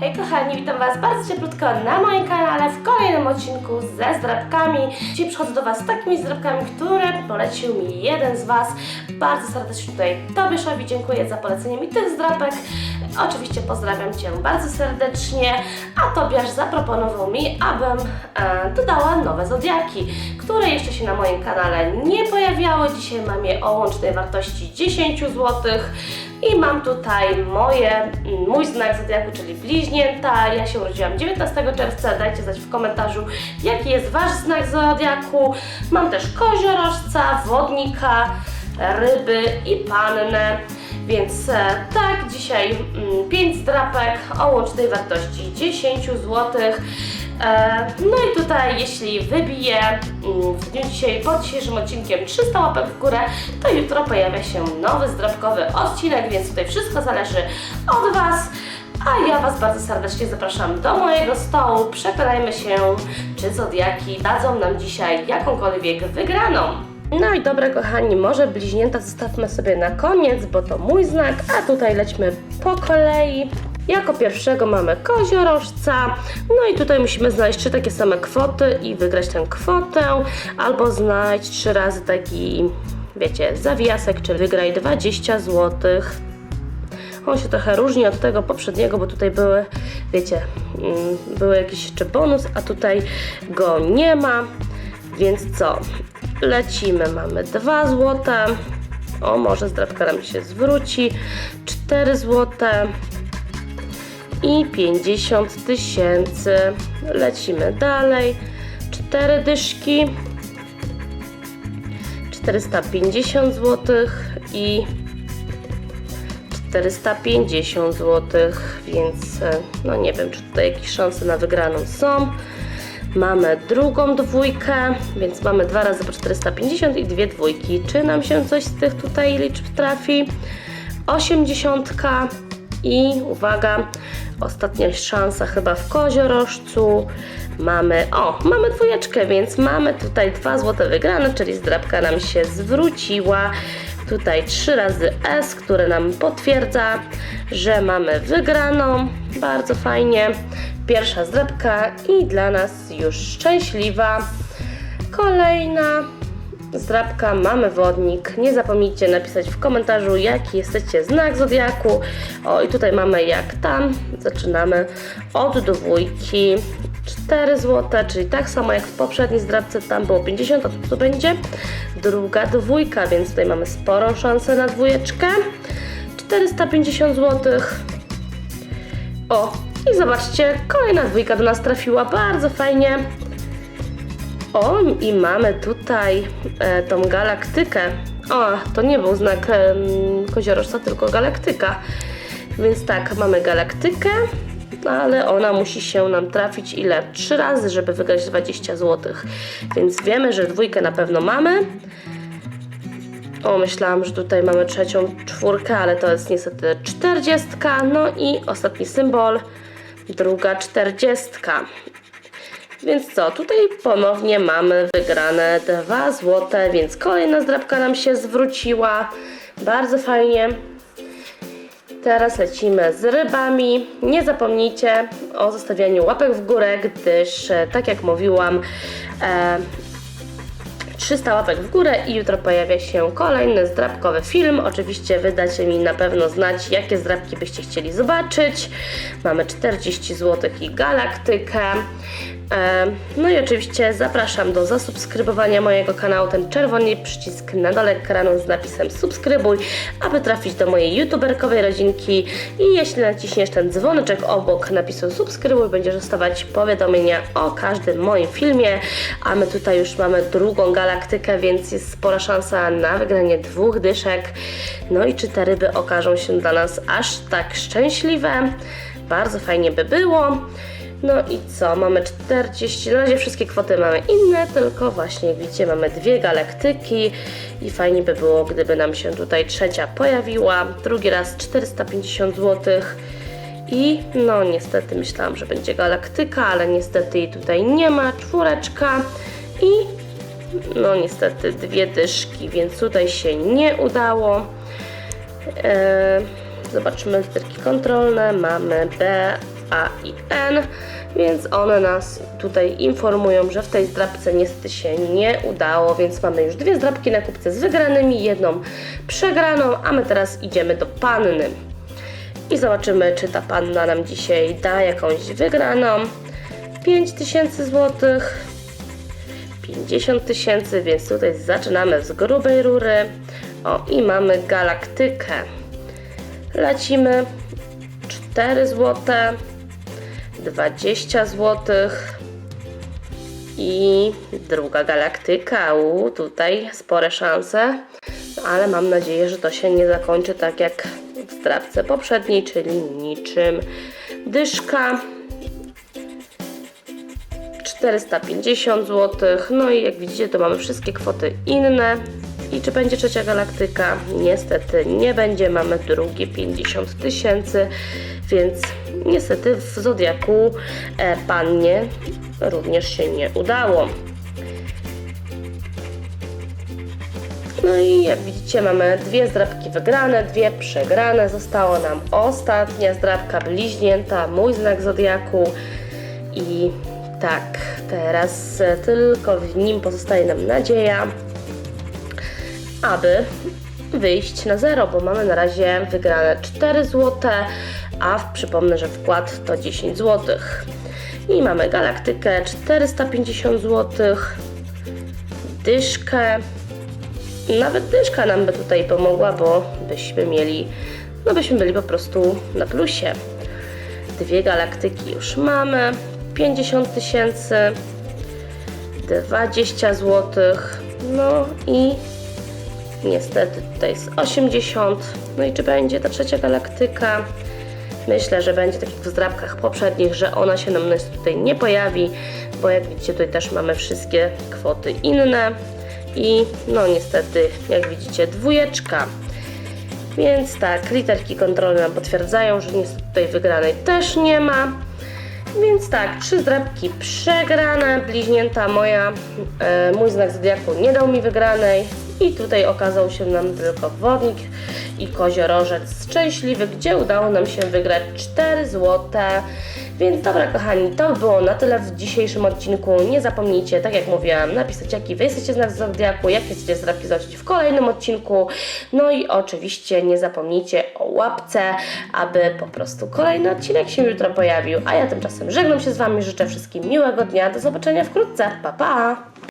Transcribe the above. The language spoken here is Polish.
Hej kochani, witam Was bardzo cieplutko na moim kanale w kolejnym odcinku ze zdrabkami. Dzisiaj przychodzę do Was z takimi zdrabkami, które polecił mi jeden z Was. Bardzo serdecznie tutaj Tobiaszowi dziękuję za polecenie mi tych zdrabek. Oczywiście pozdrawiam Cię bardzo serdecznie, a Tobiasz zaproponował mi, abym e, dodała nowe zodiaki, które jeszcze się na moim kanale nie pojawiały. Dzisiaj mam je o łącznej wartości 10 zł. I mam tutaj moje, mm, mój znak zodiaku, czyli bliźnięta. Ja się urodziłam 19 czerwca. Dajcie znać w komentarzu, jaki jest Wasz znak zodiaku. Mam też koziorożca, wodnika, ryby i pannę. Więc e, tak, dzisiaj 5 zdrapek o łącznej wartości 10 zł. E, No i tutaj, jeśli wybiję mm, w dniu dzisiaj, pod dzisiejszym odcinkiem 300 łapek w górę, to jutro pojawia się nowy zdrabkowy odcinek, więc tutaj wszystko zależy od Was. A ja Was bardzo serdecznie zapraszam do mojego stołu. Przekonajmy się, czy zodiaki dadzą nam dzisiaj jakąkolwiek wygraną. No i dobra kochani, może bliźnięta zostawmy sobie na koniec, bo to mój znak, a tutaj lećmy po kolei. Jako pierwszego mamy koziorożca, no i tutaj musimy znaleźć trzy takie same kwoty i wygrać tę kwotę, albo znaleźć trzy razy taki, wiecie, zawiasek, czyli wygraj 20 złotych. On się trochę różni od tego poprzedniego, bo tutaj były, wiecie, mm, były jakiś jeszcze bonus, a tutaj go nie ma. Więc co? Lecimy. Mamy 2 złote. O, może zdrabka nam się zwróci. 4 złote. I 50 tysięcy. Lecimy dalej. 4 dyszki. 450 zł i 450 zł, więc e, no nie wiem, czy tutaj jakieś szanse na wygraną są. Mamy drugą dwójkę, więc mamy dwa razy po 450 i dwie dwójki. Czy nam się coś z tych tutaj liczb trafi? 80 i uwaga, ostatnia szansa chyba w koziorożcu. Mamy, o, mamy dwójeczkę, więc mamy tutaj dwa złote wygrane, czyli zdrabka nam się zwróciła. Tutaj trzy razy S, które nam potwierdza, że mamy wygraną. Bardzo fajnie. Pierwsza zdrabka i dla nas już szczęśliwa. Kolejna zdrabka, mamy wodnik. Nie zapomnijcie napisać w komentarzu, jaki jesteście znak zodiaku. O, i tutaj mamy jak tam. Zaczynamy od dwójki. 4 zł, czyli tak samo jak w poprzedniej zdrabce, tam było 50, a tu będzie druga dwójka, więc tutaj mamy sporą szansę na dwójeczkę. 450 zł. O, i zobaczcie, kolejna dwójka do nas trafiła, bardzo fajnie. O, i mamy tutaj e, tą galaktykę. O, to nie był znak e, koziorożca, tylko galaktyka. Więc tak, mamy galaktykę, ale ona musi się nam trafić ile? Trzy razy, żeby wygrać 20 zł. Więc wiemy, że dwójkę na pewno mamy. O, myślałam, że tutaj mamy trzecią czwórkę, ale to jest niestety czterdziestka. No i ostatni symbol, druga czterdziestka. Więc co, tutaj ponownie mamy wygrane 2 złote, więc kolejna zdrabka nam się zwróciła. Bardzo fajnie. Teraz lecimy z rybami. Nie zapomnijcie o zostawianiu łapek w górę, gdyż, e, tak jak mówiłam, e, 300 łapek w górę i jutro pojawia się kolejny zdrabkowy film. Oczywiście wydacie mi na pewno znać, jakie zdrabki byście chcieli zobaczyć. Mamy 40 zł i galaktykę. E, No i oczywiście zapraszam do zasubskrybowania mojego kanału. Ten czerwony przycisk na dole ekranu z napisem subskrybuj, aby trafić do mojej youtuberkowej rodzinki. I jeśli naciśniesz ten dzwoneczek obok napisu subskrybuj, będziesz dostawać powiadomienia o każdym moim filmie. A my tutaj już mamy drugą galaktykę, więc jest spora szansa na wygranie dwóch dyszek. No i czy te ryby okażą się dla nas aż tak szczęśliwe? Bardzo fajnie by było. No i co? Mamy 40. Na razie wszystkie kwoty mamy inne, tylko właśnie jak widzicie mamy dwie galaktyki i fajnie by było, gdyby nam się tutaj trzecia pojawiła. Drugi raz 450 zł. I no niestety myślałam, że będzie galaktyka, ale niestety jej tutaj nie ma. Czwóreczka i no niestety dwie dyszki, więc tutaj się nie udało. Eee, zobaczymy kontrolne. Mamy B, A i N, więc one nas tutaj informują, że w tej zdrabce niestety się nie udało, więc mamy już dwie zdrabki na kupce z wygranymi, jedną przegraną, a my teraz idziemy do panny. I zobaczymy, czy ta panna nam dzisiaj da jakąś wygraną. 5000 złotych. 50 tysięcy, więc tutaj zaczynamy z grubej rury. O, i mamy galaktykę. Lecimy 4 złote, 20 złotych i druga galaktyka. U, tutaj spore szanse, ale mam nadzieję, że to się nie zakończy tak jak w zdrabce poprzedniej, czyli niczym. Dyszka 450 zł. No i jak widzicie, to mamy wszystkie kwoty inne. I czy będzie trzecia galaktyka? Niestety nie będzie. Mamy drugie 50 tysięcy, więc niestety w Zodiaku e, pannie również się nie udało. No i jak widzicie mamy dwie zdrabki wygrane, dwie przegrane. Została nam ostatnia zdrabka bliźnięta, mój znak Zodiaku. I tak, teraz e, tylko w nim pozostaje nam nadzieja, aby wyjść na zero, bo mamy na razie wygrane 4 zł, a przypomnę, że wkład to 10 zł. I mamy galaktykę 450 zł, dyszkę, nawet dyszka nam by tutaj pomogła, bo byśmy mieli, no byśmy byli po prostu na plusie. Dwie galaktyki już mamy, 50 tysięcy, 20 zł, no i niestety tutaj jest 80. No i czy będzie ta trzecia galaktyka? Myślę, że będzie tak jak w zdrabkach poprzednich, że ona się nam tutaj nie pojawi, bo jak widzicie tutaj też mamy wszystkie kwoty inne i no niestety jak widzicie dwójeczka. Więc tak, literki kontrolne nam potwierdzają, że niestety tutaj wygranej też nie ma. Więc tak, trzy zdrabki przegrane, bliźnięta moja, e, mój znak zodiaku nie dał mi wygranej i tutaj okazał się nam tylko wodnik i koziorożec szczęśliwy, gdzie udało nam się wygrać 4 złote. Więc dobra kochani, to by było na tyle w dzisiejszym odcinku. Nie zapomnijcie, tak jak mówiłam, napisać jaki wy jesteście znak zodiaku, chcecie zdrabki zobaczyć w kolejnym odcinku. No i oczywiście nie zapomnijcie o łapce, aby po prostu kolejny odcinek się jutro pojawił. A ja tymczasem żegnam się z Wami, życzę wszystkim miłego dnia, do zobaczenia wkrótce. Pa pa!